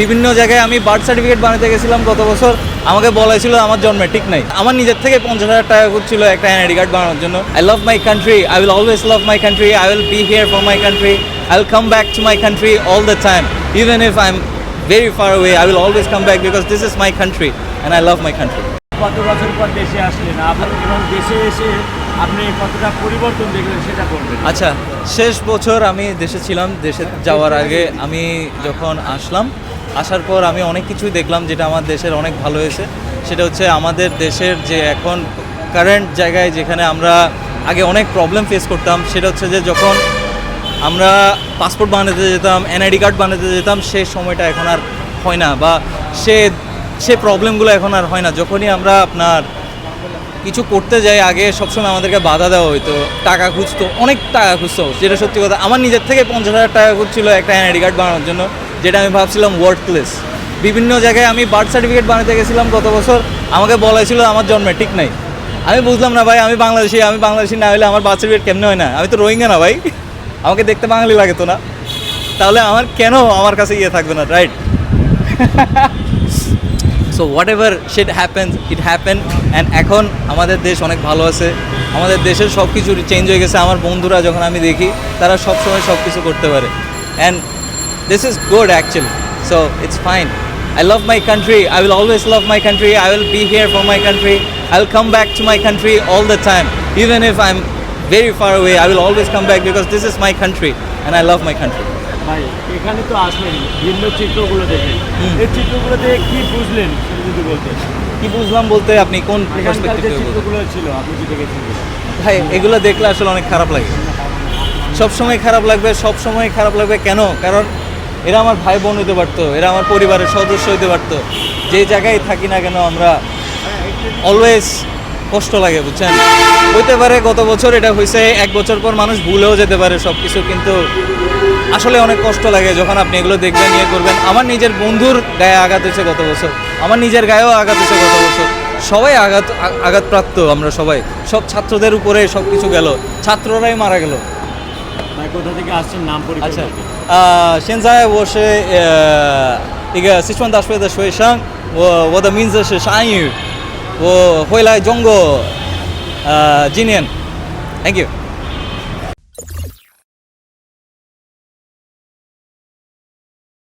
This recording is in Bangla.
বিভিন্ন জায়গায় আমি বার্থ সার্টিফিকেট বানাতে গেছিলাম গত বছর। আমাকে বলা ছিল আমার জন্মে ঠিক নাই। আমার নিজের থেকে পঞ্চাশ হাজার টাকা ছিল একটা এনআইডি কার্ড বানানোর জন্য। I love my country I will always love my country I will be here for my country I will come back to my country all the time even if I am very far way I will always come back because this is my country and I love my country কত বছর পর দেশে আসলেন? এবং দেশে এসে আপনি কতটা পরিবর্তন দেখলেন সেটা বলবেন। আচ্ছা শেষ বছর আমি দেশে ছিলাম। দেশে যাওয়ার আগে আমি যখন আসলাম আসার পর আমি অনেক কিছুই দেখলাম যেটা আমার দেশের অনেক ভালো হয়েছে। সেটা হচ্ছে আমাদের দেশের যে এখন কারেন্ট জায়গায় যেখানে আমরা আগে অনেক প্রবলেম ফেস করতাম, সেটা হচ্ছে যে যখন আমরা পাসপোর্ট বানাতে যেতাম এনআইডি কার্ড বানাতে যেতাম, সে সময়টা এখন আর হয় না বা সে সে প্রবলেমগুলো এখন আর হয় না। যখনই আমরা আপনার কিছু করতে যাই, আগে সবসময় আমাদেরকে বাধা দেওয়া হতো টাকা খুঁজতো, অনেক টাকা খুঁজতো। যেটা সত্যি কথা, আমার নিজের থেকে পঞ্চাশ হাজার টাকা খুঁজছিল একটা এনআইডি কার্ড বানানোর জন্য। যেটা আমি ভাবছিলাম ওয়ার্ডলেস বিভিন্ন জায়গায় আমি বার্থ সার্টিফিকেট বানাতে গেছিলাম গত বছর, আমাকে বলা ছিল আমার জন্মে ঠিক নাই। আমি বুঝলাম না ভাই, আমি বাংলাদেশি আমি বাংলাদেশি না হলে আমার বার্থ সার্টিফিকেট কেমনে হয় না? আমি তো রোহিঙ্গা না ভাই। আমাকে দেখতে বাঙালি লাগে তো না। তাহলে আমার কেন আমার কাছে ইয়ে থাকবে না right so whatever set happen it happen and এখন আমাদের দেশ অনেক ভালো আছে। আমাদের দেশের সব কিছু চেঞ্জ হয়ে গেছে। আমার বন্ধুরা যখন আমি দেখি, তারা সব সময় সব কিছু করতে পারে। And this is good actually. So it's fine. I love my country. I will always love my country. I will be here for my country. I will come back to my country all the time even if I am very far way I will always because this is my country and I love my country. My ভাই এখানে তো আসলেন ভিন্ন চিত্রগুলো দেখে এই চিত্রগুলো দেখে কি বুঝলেন যদি কি বুঝলাম বলতে আপনি কোন? চিত্রগুলো ছিল আপনি কি দেখেছেন ভাই এগুলো দেখলে আসলে অনেক খারাপ লাগে সব সময় খারাপ লাগবে সব সময় খারাপ লাগবে কেন কারণ এরা আমার ভাই বোন হতে পারতো, এরা আমার পরিবারের সদস্য হতে পারতো। যে জায়গায় থাকি না কেন আমরা অলওয়েজ কষ্ট লাগে, বুঝছেন? হইতে পারে গত বছর এটা হয়েছে এক বছর পর মানুষ ভুলেও যেতে পারে সব কিছু কিন্তু আসলে অনেক কষ্ট লাগে যখন আপনি এগুলো দেখবেন ইয়ে করবেন। আমার নিজের বন্ধুর গায়ে আঘাত হয়েছে গত বছর। আমার নিজের গায়েও আঘাত হয়েছে গত বছর। সবাই আঘাত আঘাতপ্রাপ্ত আমরা সবাই। সব ছাত্রদের উপরে সব কিছু গেল। ছাত্ররাই মারা গেল। কোথা থেকে আসছেন নাম পরিচয় 而且 বলবেন।，呃，现在我是呃一个四川大学的学生，我我的名字是山宇，我回来中国呃今年，Thank you。